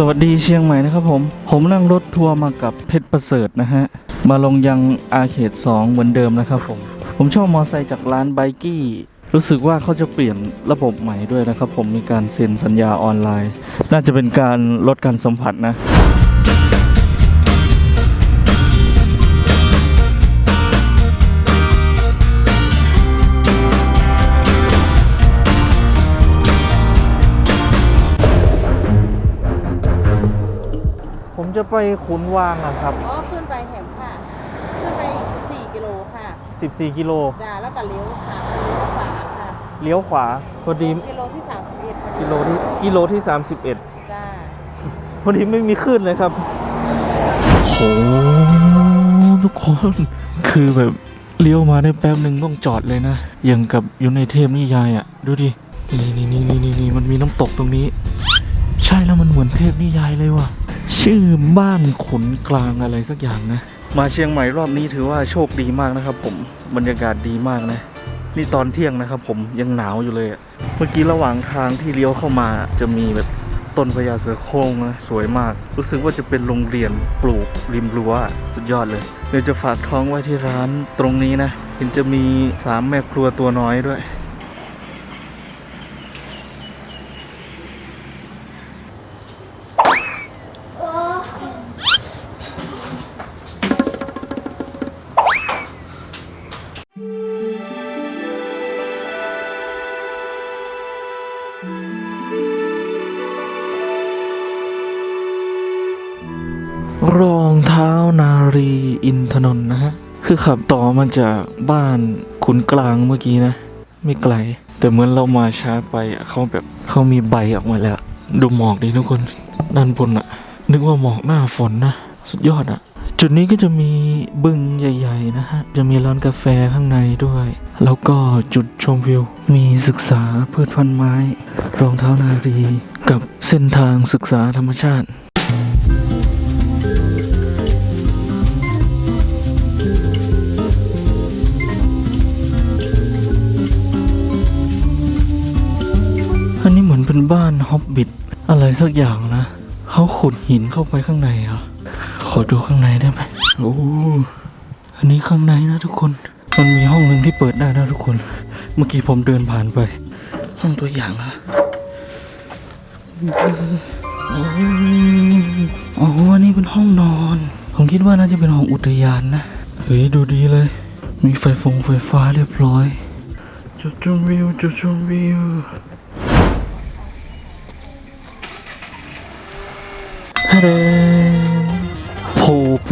สวัสดีเชียงใหม่นะครับผม ผมนั่งรถทัวร์มากับเพชรประเสริฐนะฮะ มาลงยังอาเขต2เหมือนเดิมนะครับผม ผมชอบมอไซค์จากร้านไบกี้ รู้สึกว่าเขาจะเปลี่ยนระบบใหม่ด้วยนะครับผมมีการเซ็นสัญญาออนไลน์ น่าจะเป็นการลดการสัมผัสนะ จะไปขุนวางอะครับ อ๋อ ขึ้นไปแหมค่ะ ขึ้นไปอีก14กิโลค่ะ 14 กิโล จ้า แล้วก็เลี้ยวค่ะเลี้ยวขวาค่ะเลี้ยวขวา พอดีกิโลที่31พอดีกิโลที่กิโลที่ 31 จ้า พอดีไม่มีขึ้นเลยครับโหทุกคนคือแบบเลี้ยวมาได้แป๊บหนึ่งต้องจอดเลยนะ อย่างกับอยู่ในเทพนิยายอะ่ะดูดินี่นี่นี่นี่นี่นี่มันมีน้ำตกตรงนี้ ใช่แล้วมันเหมือนเทพนิยายเลยว่ะ ชื่อบ้านขนกลางอะไรสักอย่างนะ มาเชียงใหม่รอบนี้ถือว่าโชคดีมากนะครับผมบรรยากาศดีมากนะ นี่ตอนเที่ยงนะครับผมยังหนาวอยู่เลยเมื่อกี้ระหว่างทางที่เลี้ยวเข้ามาจะมีแบบต้นพญาเสือโคร่งนะสวยมาก รู้สึกว่าจะเป็นโรงเรียนปลูกริมรั้วสุดยอดเลย เดี๋ยวจะฝากท้องไว้ที่ร้านตรงนี้นะ เห็นจะมีสามแม่ครัวตัวน้อยด้วย รองเท้านารีอินทนนท์นะฮะ คือขับต่อมาจากบ้านขุนกลางเมื่อกี้นะ ไม่ไกล แต่เหมือนเรามาช้าไปเขาแบบเขามีใบออกมาแล้ว ดูหมอกดิทุกคนด้านบนอะนึกว่าหมอกหน้าฝนนะ สุดยอดอะจุดนี้ก็จะมีบึงใหญ่ๆนะฮะ จะมีร้านกาแฟข้างในด้วย แล้วก็จุดชมวิว มีศึกษาพืชพันธุ์ไม้ รองเท้านารี กับเส้นทางศึกษาธรรมชาติ บ้านฮอบบิทอะไรสักอย่างนะ เขาขุดหินเข้าไปข้างในเหรอขอดูข้างในได้ไหมโอ้อันนี้ข้างในนะทุกคน มันมีห้องหนึ่งที่เปิดได้นะทุกคน เมื่อกี้ผมเดินผ่านไป ห้องตัวอย่างอะโอ้โหอันนี้เป็นห้องนอน ผมคิดว่าน่าจะเป็นห้องอุทยานนะ เฮ้ยดูดีเลย มีไฟฟงไฟฟ้าเรียบร้อยจุดชมวิวจุดชมวิวะเดนโพโป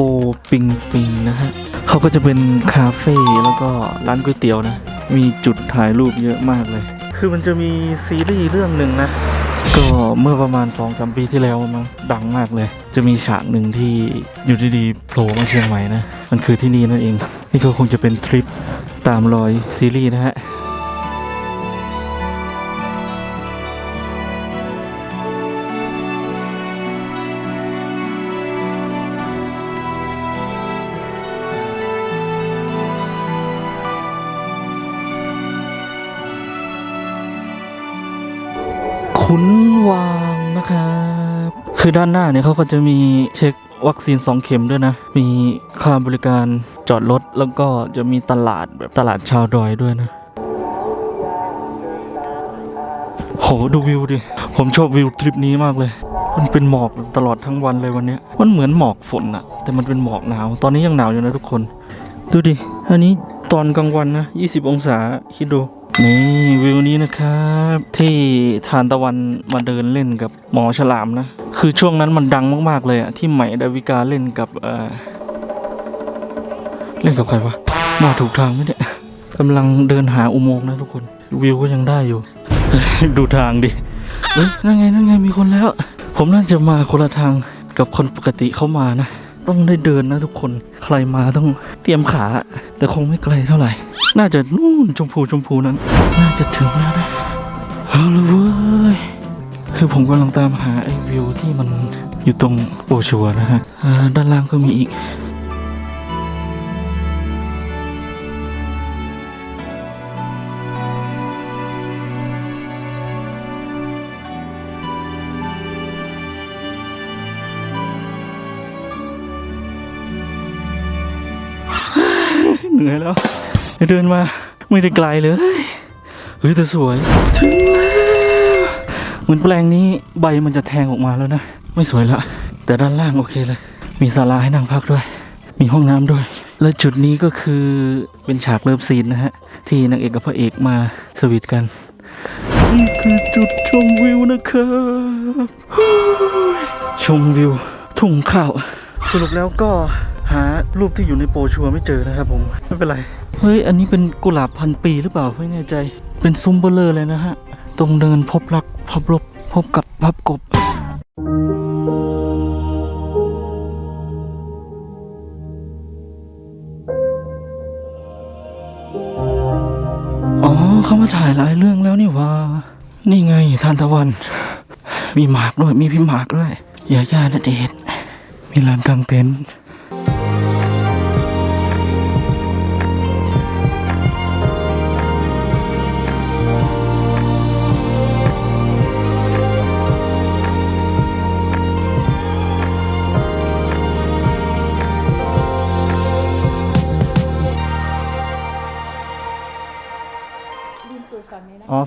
ปิงปิงนะฮะเขาก็จะเป็นคาเฟ่แล้วก็ร้านก๋วยเตี๋ยวนะ มีจุดถ่ายรูปเยอะมากเลย คือมันจะมีซีรีส์เรื่องหนึ่งนะ ก็เมื่อประมาณ2อสปีที่แล้วมั้งดังมากเลย จะมีฉากหนึ่งที่อยู่ดีๆโผล่มาเชียงใหม่นะ มันคือที่นี่นั่นเอง นี่ก็คงจะเป็นทริปตามรอยซีรีส์นะฮะ ขุนวางนะครับคือด้านหน้าเนี่ยเขาก็จะมีเช็ควัคซีน 2 เข็มด้วยนะ มีค่าบริการจอดรถ แล้วก็จะมีตลาดแบบตลาดชาวดอยด้วยนะ โห ดูวิวดิ ผมชอบวิวทริปนี้มากเลย มันเป็นหมอกตลอดทั้งวันเลยวันนี้ มันเหมือนหมอกฝนอะแต่มันเป็นหมอกหนาว ตอนนี้ยังหนาวอยู่นะทุกคน ดูดิ อันนี้ตอนกลางวันนะ 20 องศา คิดดู นี่วิวนี้นะครับ ที่ทานตะวันมาเดินเล่นกับหมอฉลามนะ คือช่วงนั้นมันดังมากๆเลยอะที่ใหม่ดาวิกาเล่นกับเออเล่นกับใครวะมาถูกทางไหมเนี่ยกำลังเดินหาอุโมงค์นะทุกคนวิวก็ยังได้อยู่ ดูทางดิเฮ้ยนั่นไงนั่นไงมีคนแล้ว ผมน่าจะมาคนละทางกับคนปกติเขามานะ ต้องได้เดินนะทุกคน ใครมาต้องเตรียมขา แต่คงไม่ไกลเท่าไหร่ น่าจะนู่นชมพูชมพูนั้น น่าจะถึงแล้วนะเอาละเว้ย คือผมกำลังตามหาไอ้วิวที่มันอยู่ตรงโอชัวนะฮะ ด้านล่างก็มีอีก นื่อยแล้ว เดินมาไม่ได้ไกลเลย เฮ้ยแต่สวยถึงแล้วเหมือนแปลงนี้ใบมันจะแทงออกมาแล้วนะ ไม่สวยละ แต่ด้านล่างโอเคเลย มีศาลาให้นั่งพักด้วย มีห้องน้ำด้วย และจุดนี้ก็คือเป็นฉากเลิฟซีนนะฮะ ที่นางเอกกับพระเอกมาสวีทกันนี่คือจุดชมวิวนะครับชมวิวทุ่งข้าว สรุปแล้วก็ หารูปที่อยู่ในโปรชัวไม่เจอนะครับผม ไม่เป็นไร เฮ้ย อันนี้เป็นกุหลาบพันปีหรือเปล่าไม่แน่ใจ เป็นซุ้มเบลเลอร์เลยนะฮะ ตรงเดินพบรักพบรบพบกับพับกบอ๋อเขามาถ่ายหลายเรื่องแล้วนี่ว่า นี่ไงทานตะวัน มีหมากด้วย มีพี่หมากด้วยยาย่าณเดชมีลานกลางเต็นท์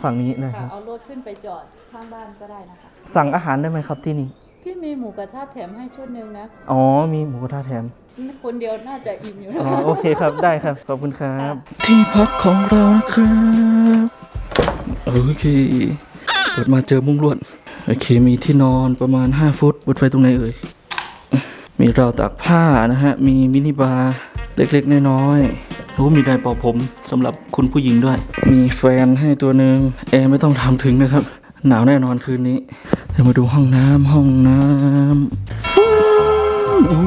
ฝั่งนี้นะอ๋อฝั่งนี้นะคค่ะรับ เอารถขึ้นไปจอดข้างบ้านก็ได้นะคะ สั่งอาหารได้ไหมครับที่นี่ พี่มีหมูกระทะแถมให้ชุดหนึ่งนะ อ๋อ มีหมูกระทะแถม คนเดียวน่าจะอิ่มอยู่นะอ๋อ คะโอเคครับ ได้ครับ ขอบคุณครับ ที่พักของเรานะครับ โอเค เปิดมาเจอมุ้งลวด โอเค มีที่นอนประมาณ 5 ฟุตบนไฟตรงไหนเอ่ย มีราวตากผ้านะฮะ มีมินิบาร์เล็กๆ น้อยๆ แล้มีไดร์เป่าผมสำหรับคุณผู้หญิงด้วย มีแฟนให้ตัวหนึ่งแอร์ไม่ต้องทำถึงนะครับ หนาวแน่นอนคืนนี้เดี๋ยวมาดูห้องน้ำห้องน้ำฟูอู้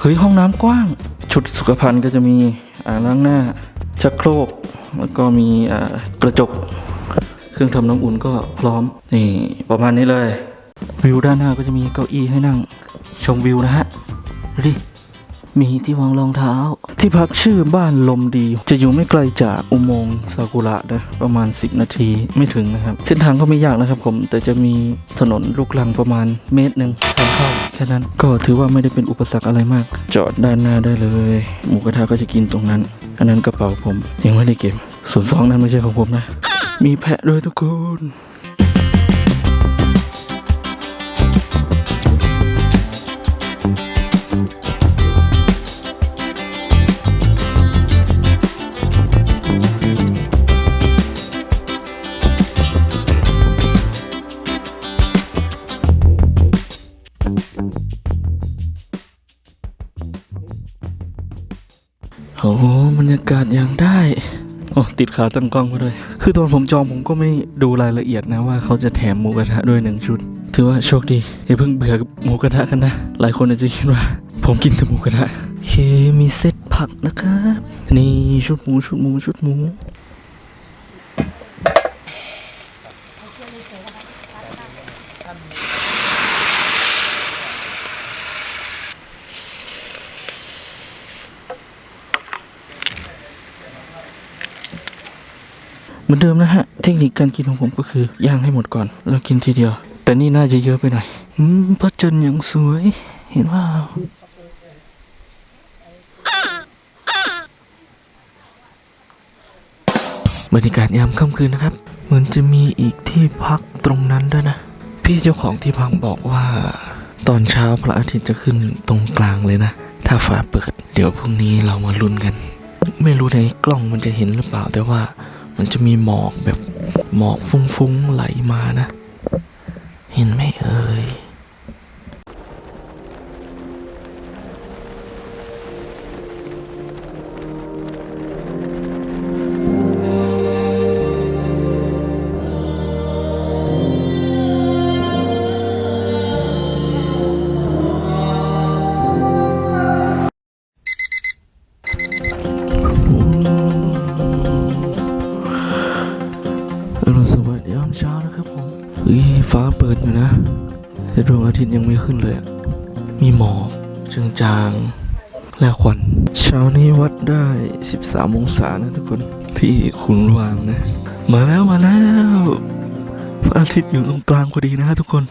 เฮ้ยห้องน้ำกว้าง ชุดสุขภัณฑ์ก็จะมีอ่างล้างหน้าชักโครกแล้วก็มีกระจก เครื่องทำน้ำอุ่นก็พร้อม นี่ประมาณนี้เลย วิวด้านหน้าก็จะมีเก้าอี้ให้นั่ง ชมวิวนะฮะ ดูดิ มีที่วางรองเท้า ที่พักชื่อบ้านลมดี จะอยู่ไม่ไกลจากอุโมงค์ซากุระนะประมาณ 10 นาทีไม่ถึงนะครับ เส้นทางก็ไม่ยากนะครับผม แต่จะมีถนนลูกลังประมาณเมตรหนึ่งทางเข้าแค่นั้นก็ถือว่าไม่ได้เป็นอุปสรรคอะไรมาก จอดด้านหน้าได้เลย หมูกระทะก็จะกินตรงนั้น อันนั้นกระเป๋าผมยังไม่ได้เก็บส่วนซองนั้นไม่ใช่ของผมนะ มีแพะด้วยทุกคน โอ้โหบรรยากาศอย่างได้โอ้ติดขาตั้งกล้องมาด้วย คือตอนผมจองผมก็ไม่ดูรายละเอียดนะว่าเขาจะแถมหมูกระทะด้วยหนึ่งชุด ถือว่าโชคดีอย่าเพิ่งเบื่อหมูกระทะกันนะ หลายคนอาจจะคิดว่า ผมกินแต่หมูกระทะเคมีเซตผักนะครับ นี่ชุดหมูชุดหมูชุดหมู เดิมนะฮะ เทคนิคการกินของผมก็คือย่างให้หมดก่อน แล้วกินทีเดียว แต่นี่น่าจะเยอะไปหน่อย อืมพระจันทร์อย่างสวย เห็นว่าบรรยากาศยามค่ำคืนนะครับ เหมือนจะมีอีกที่พักตรงนั้นด้วยนะ พี่เจ้าของที่พักบอกว่า ตอนเช้าพระอาทิตย์จะขึ้นตรงกลางเลยนะ ถ้าฟ้าเปิด เดี๋ยวพรุ่งนี้เรามาลุ้นกัน ไม่รู้ในกล้องมันจะเห็นหรือเปล่าแต่ว่า มันจะมีหมอกแบบหมอกฟุ้งๆไหลมานะ เห็นไหมเอ่ย ทิตย์ยังไม่ขึ้นเลยอะมีหมอกจางๆและควันเช้านี้วัดได้ 13 องศานะทุกคนที่ขุนวางนะ มาแล้วมาแล้วพระอาทิตย์อยู่ตรงกลางพอดีนะฮะทุกคน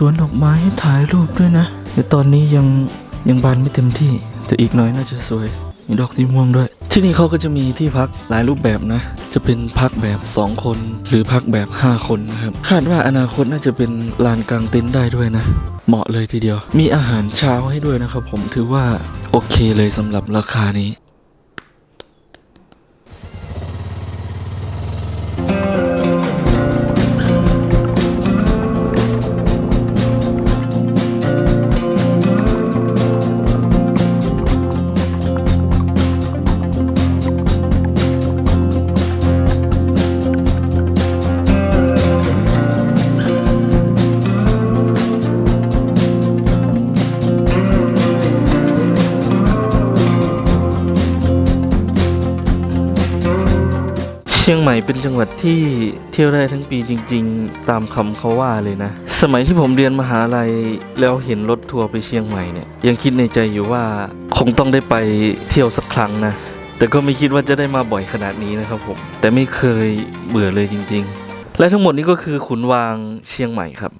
สวนดอกไม้ให้ถ่ายรูปด้วยนะ แต่ตอนนี้ยังยังบานไม่เต็มที่ แต่อีกหน้อยน่าจะสวย มีดอกสีม่วงด้วย ที่นี่เขาก็จะมีที่พักหลายรูปแบบนะ จะเป็นพักแบบ 2 คน หรือพักแบบ 5 คนนะครับ คาดว่าอนาคตน่าจะเป็นลานกลางเต็นท์ได้ด้วยนะ เหมาะเลยทีเดียว มีอาหารเช้าให้ด้วยนะครับผม ถือว่าโอเคเลยสำหรับราคานี้ ชียงใหม่เป็นจังหวัดที่เที่ยวได้ทั้งปีจริง ๆ ตามคำเขาว่าเลยนะ สมัยที่ผมเรียนมหาลัยแล้วเห็นรถทัวร์ไปเชียงใหม่เนี่ยยังคิดในใจอยู่ว่าคงต้องได้ไปเที่ยวสักครั้งนะ แต่ก็ไม่คิดว่าจะได้มาบ่อยขนาดนี้นะครับผม แต่ไม่เคยเบื่อเลยจริง ๆ และทั้งหมดนี้ก็คือขุนวางเชียงใหม่ครับ